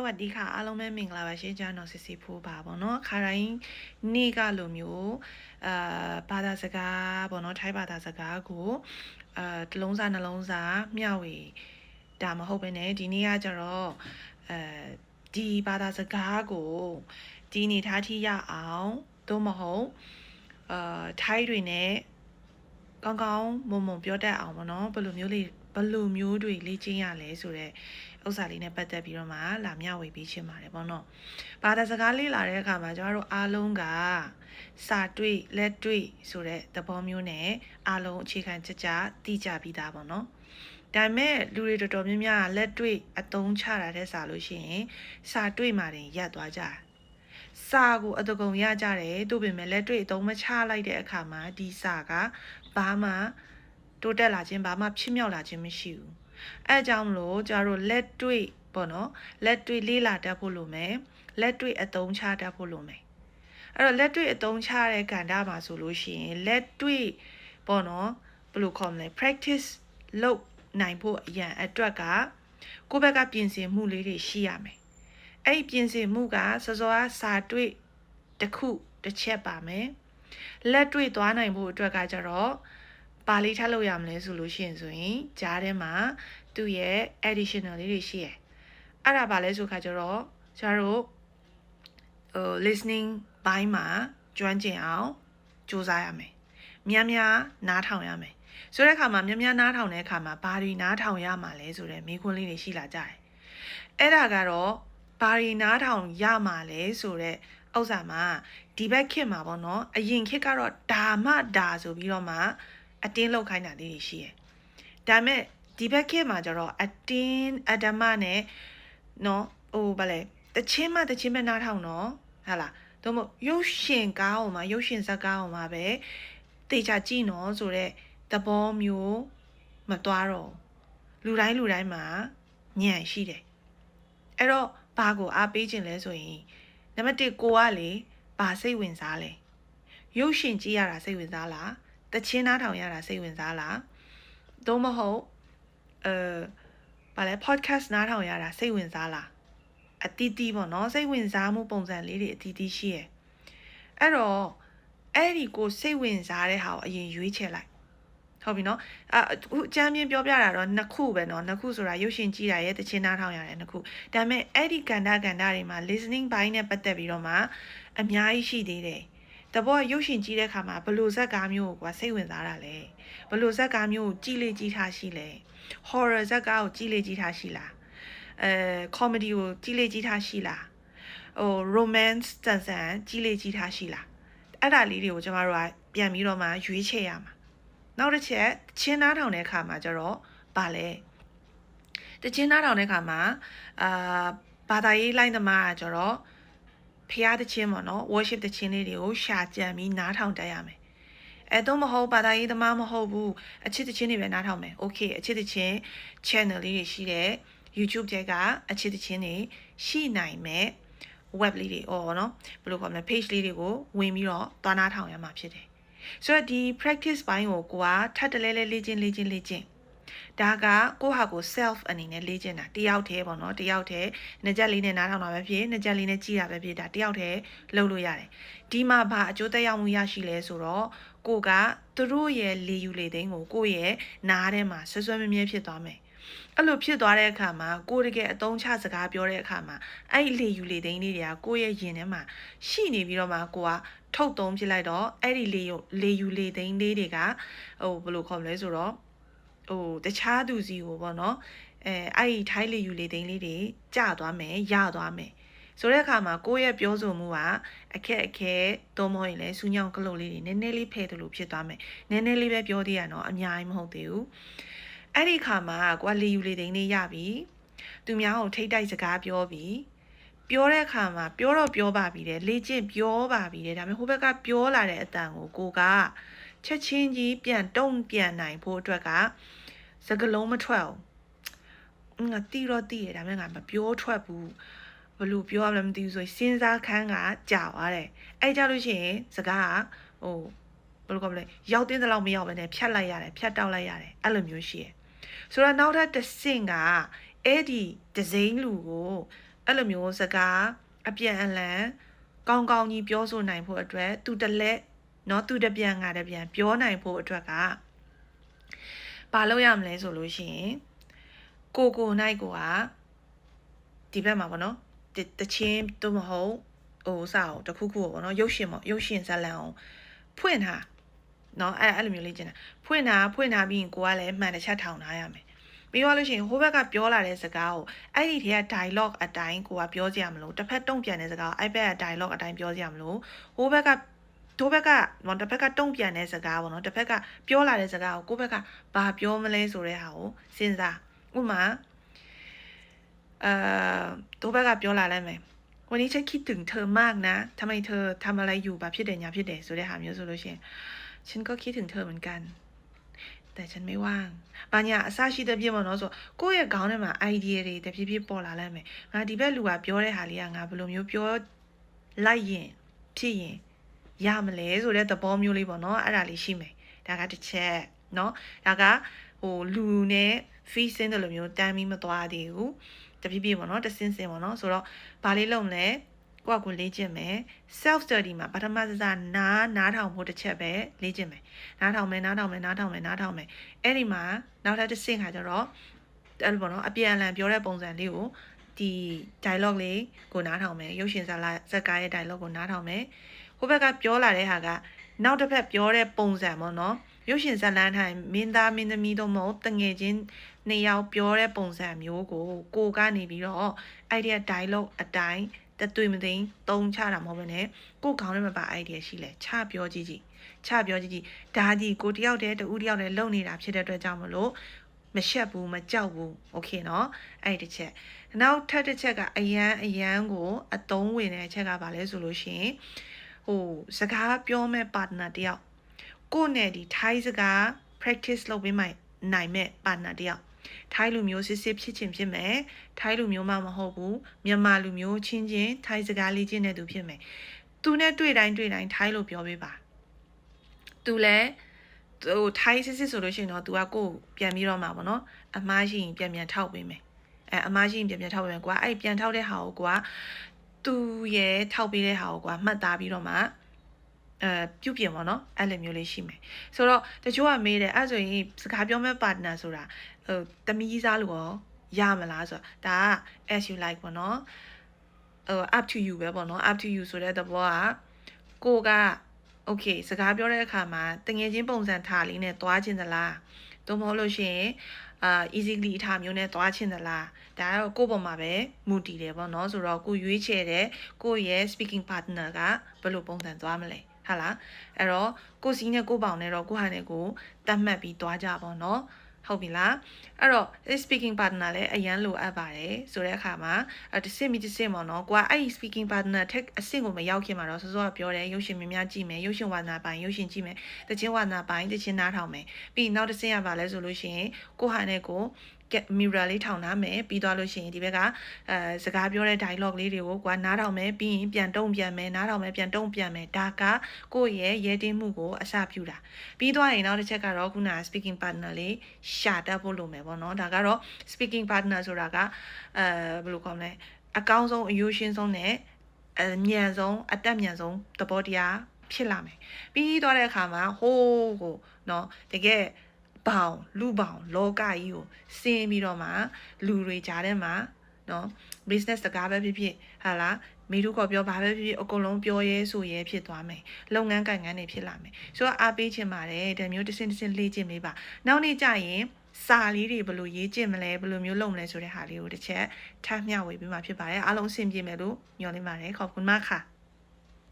วัสดีค่ะအားလုံးပဲမင်္ဂလာပါရှင်ကျွန်တော်စစ်စစ်ဖိုးပါပေါ့နော်ခါတိုင်းနေ့ကလိုမျိုးအာဘာသာစကားပေါ့နော်ထိုင်းဘာသာစကားကိုအာတစ်လုံးစာနှလုံးစာမျှဝေဒါမဟုတ်ဘဲねဒီနေ့ကကျတော့အဲဒီဘာသာစကားကိုဒီနေထားထိရအောင်သို့မဟုတ်အာထိုင်းတွေနဲ့ကောင်းကောင်းမုံမုံပြောတတ်အောင်ပေါ့နော်ဘယ်လိုမျိုးလေးဘယ်လိုမျိုးတွေလေ့ကျင့်ရလဲဆိုတော့ ဥစ္စာလေးနဲ့ပတ်သက်ပြီးတော့မှလာမျှဝေပေးချင်ပါတယ်ပေါ့နော်။ဘာသာစကားလေ့လာတဲ့အခါမှာကျမတို့အားလုံးကစာတွေ့လက်တွေ့ဆိုတဲ့သဘောမျိုးနဲ့အားလုံးအခြေခံကြကြသိကြပြီးသားပေါ့နော်။ဒါပေမဲ့လူတွေတော်တော်များများလက်တွေ့အသုံးချတာတဲ့စာလို့ရှိရင်စာတွေ့မှတင်ရပ်သွားကြတယ်။စာကိုအတကုံရကြတယ်တို့ပေမဲ့လက်တွေ့အသုံးမချလိုက်တဲ့အခါမှာဒီစာကဘာမှတိုးတက်လာခြင်းဘာမှဖြစ်မြောက်လာခြင်းမရှိဘူး အဲအကြောင်းမလို့ကျတို့လက်တွေ့ပေါ့နော်လက်တွေ့လေးလာတတ်ဖို့လိုမယ်လက်တွေ့အသုံးချတတ်ဖို့လိုမယ်အဲ့တော့လက်တွေ့အသုံးချတဲ့ကဏ္ဍမှာဆိုလို့ရှိရင်လက်တွေ့ပေါ့နော်ဘယ်လိုခေါ်မလဲ practice လုပ်နိုင်ဖို့အရန်အတွက်ကကိုယ့်ဘက်ကပြင်ဆင်မှုလေးတွေရှိရမယ်အဲ့ဒီပြင်ဆင်မှုကစောစောကစာတွေ့တစ်ခုတစ်ချက်ပါမယ်လက်တွေ့သွားနိုင်ဖို့အတွက်ကကြတော့ ပါလေးထားလို့ရမလဲဆိုလို့ရှိရင်ဆိုရင်ကြားထဲမှာသူ့ရဲ့ additional လေးတွေရှိရယ်အဲ့ဒါပါလဲဆိုခါကျတော့ကျတို့ဟို listening ဘိုင်းမှာကျွမ်းကျင်အောင်စူးစမ်းရမယ်များများနားထောင်ရမယ်ဆိုတဲ့အခါမှာများများနားထောင်တဲ့အခါမှာဘာတွေနားထောင်ရမှာလဲဆိုတဲ့မိခွန်းလေးတွေရှိလာကြတယ်အဲ့ဒါကတော့ဘာတွေနားထောင်ရမှာလဲဆိုတဲ့ဥစ္စာမှာဒီဘက်ခေတ်မှာပေါ့နော်အရင်ခေတ်ကတော့ဒါမှဒါဆိုပြီးတော့မှ အတင်းလောက်ခိုင်းတာလေးတွေရှိရယ်ဒါပေမဲ့ဒီဘက်ခေတ်မှာကျတော့အတင်းအဓမ္မနဲ့နော်ဟိုဗာလဲတချင်းမှတချင်းပဲနားထောင်နော်ဟာလားတော့မရုပ်ရှင်ကားအောင်မှာရုပ်ရှင်ဇာတ်ကားအောင်မှာပဲတေချာကြည့်နော်ဆိုတော့သဘောမျိုးမသွားတော့လူတိုင်းလူတိုင်းမှာညံ့ရှိတယ်အဲ့တော့ဘာကိုအားပေးခြင်းလဲဆိုရင်နံပါတ်1ကိုကလေဘာစိတ်ဝင်စားလဲရုပ်ရှင်ကြည့်ရတာစိတ်ဝင်စားလား တချင်းနားထောင်ရတာစိတ်ဝင်စားလားသို့မဟုတ်အဲဘာလဲ podcast နားထောင်ရတာစိတ်ဝင်စားလားအတီးတီးပေါ့နော်စိတ်ဝင်စားမှုပုံစံလေးတွေအတီးတီးရှိရယ်အဲ့တော့အဲ့ဒီကိုစိတ်ဝင်စားတဲ့ဟာကိုအရင်ရွေးချယ်လိုက်ဟုတ်ပြီနော်အဟိုအချမ်းပြင်းပြောပြတာတော့နှစ်ခုပဲနော်နှစ်ခုဆိုတာရုပ်ရှင်ကြည့်တာရဲ့တခြင်းနားထောင်ရတယ်နှစ်ခုဒါပေမဲ့အဲ့ဒီကန္တာကန္တာတွေမှာ listening ဘိုင်းနဲ့ပတ်သက်ပြီးတော့မှအများကြီးရှိသေးတယ် တဘောရုပ်ရှင်ကြည့်တဲ့ခါမှာဘလို့ဇက်ကားမျိုးကိုကွာစိတ်ဝင်စားတာလဲဘလို့ဇက်ကားမျိုးကိုကြည့်လေကြည့်ထားရှိလဲ horror ဇက်ကားကိုကြည့်လေကြည့်ထားရှိလားအဲ comedy ကိုကြည့်လေကြည့်ထားရှိလားဟို romance စံစံကြည့်လေကြည့်ထားရှိလားအဲ့ဒါလေးတွေကိုကျမတို့ကပြန်ပြီးတော့မှရွေးချယ်ရမှာနောက်တစ်ချက်ချင်းနားထောင်တဲ့အခါမှာကျတော့ဗာလဲတချင်းနားထောင်တဲ့အခါမှာအာဘာသာရေးလိုင်းသမားကကျတော့ ဖျားတခြင်းပေါ့နော် worship တခြင်းလေးတွေကိုရှာကြံပြီးနားထောင်တတ်ရမယ်အဲတော့မဟုတ်ဘာသာရေးသမားမဟုတ်ဘူးအချစ်တခြင်းတွေပဲနားထောင်မယ် okay အချစ်တခြင်း channel လေးတွေရှိတယ် YouTube တဲကအချစ်တခြင်းတွေရှိနိုင်မယ် web လေးတွေအော်နော်ဘယ်လိုခေါ်မလဲ page လေးတွေကိုဝင်ပြီးတော့သွားနားထောင်ရမှာဖြစ်တယ်ဆိုတော့ဒီ practice ဘိုင်းကိုကိုကထပ်တလဲလဲလေ့ကျင့်လေ့ကျင့်လေ့ကျင့် ဒါကကိုဟာကို self အနေနဲ့လေ့ကျင့်တာတယောက်တည်းပေါ့နော်တယောက်တည်းနှစ်ချက်လေးနဲ့နားထောင်တာပဲဖြစ်နှစ်ချက်လေးနဲ့ကြည့်တာပဲဖြစ်တာတယောက်တည်းလုပ်လို့ရတယ်ဒီမှာဘာအကျိုးသက်ရောက်မှုရရှိလဲဆိုတော့ကိုကသူတို့ရဲ့လေယူလေသိန်းကိုကိုရဲ့နားထဲမှာဆွဆွမြဲမြဲဖြစ်သွားမယ်အဲ့လိုဖြစ်သွားတဲ့အခါမှာကိုတကယ်အသုံးချစကားပြောတဲ့အခါမှာအဲ့လေယူလေသိန်းလေးတွေကကိုရဲ့ရင်ထဲမှာရှိနေပြီးတော့မှကိုကထုတ်သုံးပြလိုက်တော့အဲ့ဒီလေယူလေယူလေသိန်းလေးတွေကဟိုဘယ်လိုခေါ်မလဲဆိုတော့ ဟိုတခြားသူစီကိုပေါ့နော်အဲအဲ့ဒီထိုင်းလေယူလေသိန်းလေးတွေကျသွားမယ်ရသွားမယ်ဆိုတဲ့အခါမှာကိုယ့်ရဲ့ပြောဆိုမှုကအခက်အခဲသုံးမဟုတ်ရင်လည်းစူးညောင်းကလုတ်လေးတွေနည်းနည်းလေးဖယ်တယ်လို့ဖြစ်သွားမယ်နည်းနည်းလေးပဲပြောသေးရတော့အများကြီးမဟုတ်သေးဘူးအဲ့ဒီခါမှာကိုကလေယူလေသိန်းလေးရပြီသူများကိုထိတ်တိုက်စကားပြောပြီပြောတဲ့အခါမှာပြောတော့ပြောပါပြီတဲ့လေ့ကျင့်ပြောပါပြီတဲ့ဒါပေမဲ့ဟိုဘက်ကပြောလာတဲ့အတန်ကိုကိုက ချက်ချင်းကြီးပြန်တုံ့ပြန်နိုင်ဖို့အတွက်ကစကလုံးမထွက်အောင်ငါတီတော့တီးရဒါပေမဲ့ငါမပြောထွက်ဘူးဘလို့ပြောရမလဲမသိဘူးဆိုရင်စဉ်းစားခန်းကကြာသွားတယ်အဲ့ကြလို့ရှိရင်စကားကဟိုဘယ်လိုကောမလဲရောက်တဲ့လောက်မရောက်ပဲနဲ့ဖြတ်လိုက်ရတယ်ဖြတ်တောက်လိုက်ရတယ်အဲ့လိုမျိုးရှိရယ်ဆိုတော့နောက်ထပ်တစ်ဆင့်ကအဲ့ဒီဒီဇိန်းလူကိုအဲ့လိုမျိုးစကားအပြန်အလှန်ကောင်းကောင်းကြီးပြောဆိုနိုင်ဖို့အတွက်သူတစ်လက် နော်သူတပြန်ငါတပြန်ပြောနိုင်ဖို့အတွက်ကဘာလုပ်ရမလဲဆိုလို့ရှိရင်ကိုကိုနိုင်ကိုကဒီဘက်မှာပေါ့နော်တချင်းသူမဟုတ်ဟိုစအောင်တခုခုပေါ့နော်ရုပ်ရှင်ပေါ့ရုပ်ရှင်ဇာတ်လမ်းအောင်ဖွင့်ထားနော်အဲ့အဲ့လိုမျိုးလေးကျင်တာဖွင့်တာဖွင့်တာပြီးရင်ကိုကလည်းအမှန်တခြားထောင်ထားရမယ်ပြီးသွားလို့ရှိရင်ဟိုဘက်ကပြောလာတဲ့စကားကိုအဲ့ဒီထဲက dialogue အတိုင်းကိုကပြောကြရမလို့တစ်ဖက်တုံ့ပြန်တဲ့စကားကိုအဲ့ဘက်က dialogue အတိုင်းပြောကြရမလို့ဟိုဘက်က ဒိုဘက်ကနော်တစ်ဖက်ကတုံ့ပြန်တဲ့စကားပေါ့နော်တစ်ဖက်ကပြောလာတဲ့စကားကိုကိုယ့်ဘက်ကဘာပြောမလဲဆိုတဲ့ဟာကိုစဉ်းစားဥပမာအာဒိုဘက်ကပြောလာလိုက်မယ်วันนี้ฉันคิดถึงเธอมากนะทำไมเธอทำอะไรอยู่แบบဖြစ်တယ်ညာဖြစ်တယ်ဆိုတဲ့ဟာမျိုးဆိုလို့ရှိရင်ฉันก็คิดถึงเธอเหมือนกัน แต่ฉันไม่ว่าง။ဘာညာအစရှိတဲ့ပြည့်မနော်ဆိုကိုယ့်ရဲ့ခေါင်းထဲမှာ idea တွေတဖြည်းဖြည်းပေါ်လာလိုက်မယ်။ငါဒီဘက်လူကပြောတဲ့ဟာလေးကငါဘယ်လိုမျိုးပြောလိုက်ရင်ဖြစ်ရင် ရမလဲဆိုတဲ့သဘောမျိုးလေးပေါ့နော်။အဲ့ဒါလေးရှိမယ်။ဒါကတစ်ချက်နော်။ဒါကဟိုလူနဲ့ fee စင်းတယ်လို့မျိုးတမ်းပြီးမသွားသေးဘူး။တဖြည်းဖြည်းပေါ့နော်။တစင်းစင်းပေါ့နော်။ဆိုတော့ဘာလေးလုပ်မလဲ။ကိုယ့်ကိုလေ့ကျင့်မယ် self study မှာပထမစစနားနားထောင်ဖို့တစ်ချက်ပဲလေ့ကျင့်မယ်နားထောင်မယ်နားထောင်မယ်နားထောင်မယ်နားထောင်မယ်အဲ့ဒီမှာနောက်ထပ်တစ်ဆင့်ခါကျတော့အဲ့လိုပေါ့နော်အပြန်အလှန်ပြောတဲ့ပုံစံလေးကိုဒီ dialogue လေးကိုနားထောင်မယ်ရုပ်ရှင်ဇာတ်လာဇက်ကားရဲ့ dialogue ကိုနားထောင်မယ် ဟိုဘက်ကပြောလာတဲ့ဟာကနောက်တစ်ဖက်ပြောတဲ့ပုံစံပေါ့နော်ရုပ်ရှင်ဇာတ်လမ်းထိုင်မင်းသားမင်းသမီးတို့မဟုတ်တငယ်ချင်းနှစ်ယောက်ပြောတဲ့ပုံစံမျိုးကိုကိုကနေပြီးတော့အဲ့ဒီ dialogue အတိုင်းတသွေမသိန်းတုံးချတာမဟုတ်ဘဲနဲ့ကိုခေါင်းထဲမှာပါ idea ရှိလဲချပြောကြည့်ကြည့်ချပြောကြည့်ကြည့်ဒါဒီကိုတယောက်တည်းတူတယောက်တည်းလုံနေတာဖြစ်တဲ့အတွက်ကြောင့်မလို့မရှက်ဘူးမကြောက်ဘူးโอเคเนาะအဲ့ဒီတစ်ချက်နောက်ထပ်တစ်ချက်ကအရန်အရန်ကိုအတုံးဝင်တဲ့အချက်ကဘာလဲဆိုလို့ရှိရင် ဟိုစကားပြောမဲ့ partner တယောက်ကိုနဲ့ဒီ Thai စကား practice လုပ်ပေးမှနိုင်မဲ့ partner တယောက်ထိုင်းလူမျိုးစစ်စစ်ဖြစ်ချင်းဖြစ်မယ်ထိုင်းလူမျိုးမှမဟုတ်ဘူးမြန်မာလူမျိုးချင်းချင်းထိုင်းစကားလေးချင်းတဲ့သူဖြစ်မယ်သူနဲ့တွေ့တိုင်းတွေ့တိုင်းထိုင်းလို့ပြောပေးပါသူလည်းဟိုထိုင်းစစ်စစ်ဆိုလို့ရှိရင်တော့ तू ကကိုယ်ပြန်ပြီးတော့မှာပေါ့နော်အမားရှိရင်ပြန်ပြန်ထောက်ပေးမယ်အဲအမားရှိရင်ပြန်ပြန်ထောက်ပေးမယ်ကွာအဲ့ပြန်ထောက်တဲ့ဟာကိုကွာ သူရဲ့ထောက်ပေးတဲ့ဟာကိုကွာမှတ်သားပြီးတော့မှအဲပြုတ်ပြင်ပေါ့နော်အဲ့လိုမျိုးလေးရှိမယ်ဆိုတော့တချို့ကမေးတယ်အဲ့ဆိုရင်စကားပြောမဲ့ partner ဆိုတာဟိုတမီးစားလို့ရောရမလားဆိုတော့ဒါက as you like ပေါ့နော်ဟို up to you ပဲပေါ့နော် up to you ဆိုတဲ့သဘောကကိုက okay စကားပြောတဲ့အခါမှာတငယ်ချင်းပုံစံထားလေးနဲ့သွားခြင်းသလားသို့မဟုတ်လို့ရှိရင် အာ easily အထားမျိုးနဲ့သွားခြင်းသလားဒါကတော့ကိုယ့်ပေါ်မှာပဲမူတည်တယ်ပေါ့နော်ဆိုတော့ကိုရွေးချယ်တဲ့ကိုယ့်ရဲ့ speaking partner ကဘယ်လိုပုံစံသွားမလဲဟာလားအဲ့တော့ကိုစီးနဲ့ကိုပေါင်နဲ့တော့ကိုဟာနဲ့ကိုတတ်မှတ်ပြီးသွားကြပါတော့ ဟုတ်ပြီလားအဲ့တော့ speaking partner လည်းအရန်လိုအပ်ပါတယ်ဆိုတဲ့အခါမှာတစ်စစ်မိတစ်စစ်ပေါ့နော်ကိုကအဲ့ဒီ speaking partner ထက်အဆင့်ကိုမရောက်ခင်မှာတော့စောစောကပြောတယ်ရုပ်ရှင်များများကြည့်မယ်ရုပ်ရှင်ဝါသနာပိုင်းရုပ်ရှင်ကြည့်မယ်တခြင်းဝါသနာပိုင်းတခြင်းနားထောင်မယ်ပြီးနောက်တစ်ဆင့်ရပါလဲဆိုလို့ရှိရင်ကိုဟာနဲ့ကို get mirror လေးထောင်ထားမယ်ပြီးသွားလို့ရှိရင်ဒီဘက်ကအဲစကားပြောတဲ့ dialogue လေးတွေကိုကွာနားထောင်မယ်ပြီးရင်ပြန်တုံ့ပြန်မယ်နားထောင်မယ်ပြန်တုံ့ပြန်မယ်ဒါကကိုယ့်ရဲ့ရဲတင်းမှုကိုအစပြုတာပြီးသွားရင်နောက်တစ်ချက်ကတော့ခုန speaking partner လေးရှာတတ်ဖို့လိုမယ်ပေါ့နော်ဒါကတော့ speaking partner ဆိုတာကအဲဘယ်လိုခေါ်မလဲအကောင်းဆုံးအယိုးရှင်းဆုံးနဲ့အမြန်ဆုံးအတက်မြန်ဆုံးသဘောတရားဖြစ်လာမယ်ပြီးသွားတဲ့အခါမှာဟိုးကိုเนาะတကယ် ဘောင်လူဘောင်လောကကြီးကိုဆင်းပြီးတော့မှလူတွေကြားထဲမှာနော် business စကားပဲဖြစ်ဖြစ်ဟာလားမိတို့ကပြောဘာပဲဖြစ်ဖြစ်အကုန်လုံးပြောရဲဆိုရဲဖြစ်သွားမယ်လုပ်ငန်းကိုင်ငန်းတွေဖြစ်လာမယ်ဆိုတော့အားပေးချင်ပါတယ်ဒါမျိုးတစ်စင်းတစ်စင်းလေ့ကျင့်ပေးပါနောက်နေ့ကျရင်စာလေးတွေဘယ်လိုရေးကျင့်မလဲဘယ်လိုမျိုးလုပ်မလဲဆိုတဲ့ဟာလေးကိုတစ်ချက်ထပ်မျှဝေပေးမှာဖြစ်ပါတယ်အားလုံးအဆင်ပြေမယ်လို့ညွှန်လိုက်ပါတယ်ခေါ်ကုဏမခါ